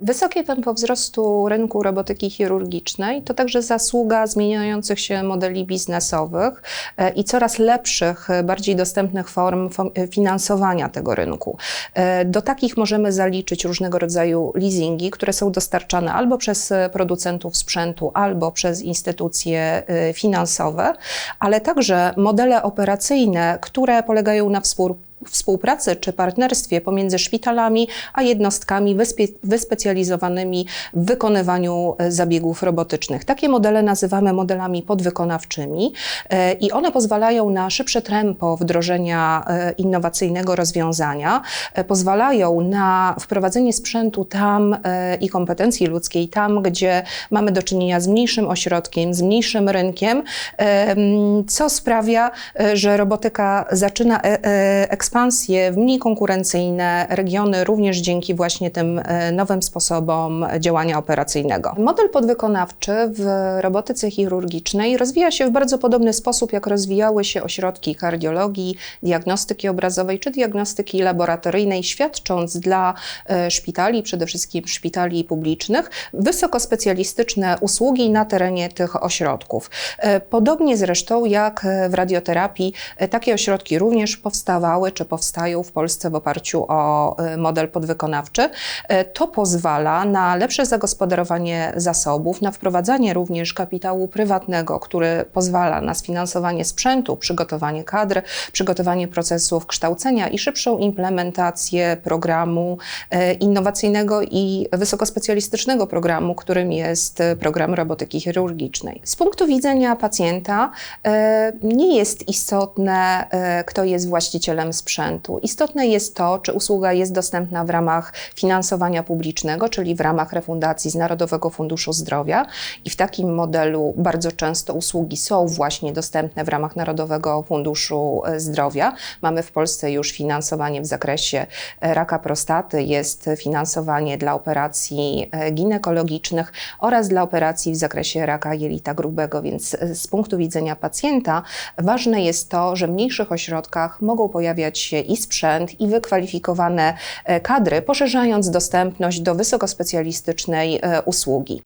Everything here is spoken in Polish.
Wysokie tempo wzrostu rynku robotyki chirurgicznej to także zasługa zmieniających się modeli biznesowych e, i coraz lepszych, e, bardziej dostępnych form fo- e, finansowania tego rynku. Do takich możemy zaliczyć różnego rodzaju leasingi, które są dostarczane albo przez producentów sprzętu, albo przez instytucje finansowe, ale także modele operacyjne, które polegają na współpracy współpracy czy partnerstwie pomiędzy szpitalami a jednostkami wyspe- wyspecjalizowanymi w wykonywaniu e, zabiegów robotycznych. Takie modele nazywamy modelami podwykonawczymi e, i one pozwalają na szybsze tempo wdrożenia e, innowacyjnego rozwiązania, pozwalają na wprowadzenie sprzętu tam i kompetencji ludzkiej tam, gdzie mamy do czynienia z mniejszym ośrodkiem, z mniejszym rynkiem, co sprawia, że robotyka zaczyna e, e, ekspansję w mniej konkurencyjne regiony, również dzięki właśnie tym e, nowym sposobom działania operacyjnego. Model podwykonawczy w robotyce chirurgicznej rozwija się w bardzo podobny sposób, jak rozwijały się ośrodki kardiologii, diagnostyki obrazowej czy diagnostyki laboratoryjnej, świadcząc dla e, szpitali, przede wszystkim szpitali publicznych, wysokospecjalistyczne usługi na terenie tych ośrodków. E, Podobnie zresztą jak w radioterapii, takie ośrodki również powstawały czy powstają w Polsce w oparciu o e, model podwykonawczy. E, To pozwala na lepsze zagospodarowanie zasobów, na wprowadzanie również kapitału prywatnego, który pozwala na sfinansowanie sprzętu, przygotowanie kadr, przygotowanie procesów kształcenia i szybszą implementację programu e, innowacyjnego i wysokospecjalistycznego programu, którym jest e, program robotyki chirurgicznej. Z punktu widzenia pacjenta nie jest istotne, kto jest właścicielem sprzętu. Istotne jest to, czy usługa jest dostępna w ramach finansowania publicznego, czyli w ramach refundacji z Narodowego Funduszu Zdrowia. I w takim modelu bardzo często usługi są właśnie dostępne w ramach Narodowego Funduszu e, Zdrowia. Mamy w Polsce już finansowanie w zakresie e, raka prostaty, jest finansowanie dla operacji e, ginekologicznych oraz dla operacji w zakresie raka jelita grubego, więc z punktu widzenia pacjenta ważne jest to, że w mniejszych ośrodkach mogą pojawiać i sprzęt, i wykwalifikowane e, kadry, poszerzając dostępność do wysokospecjalistycznej e, usługi.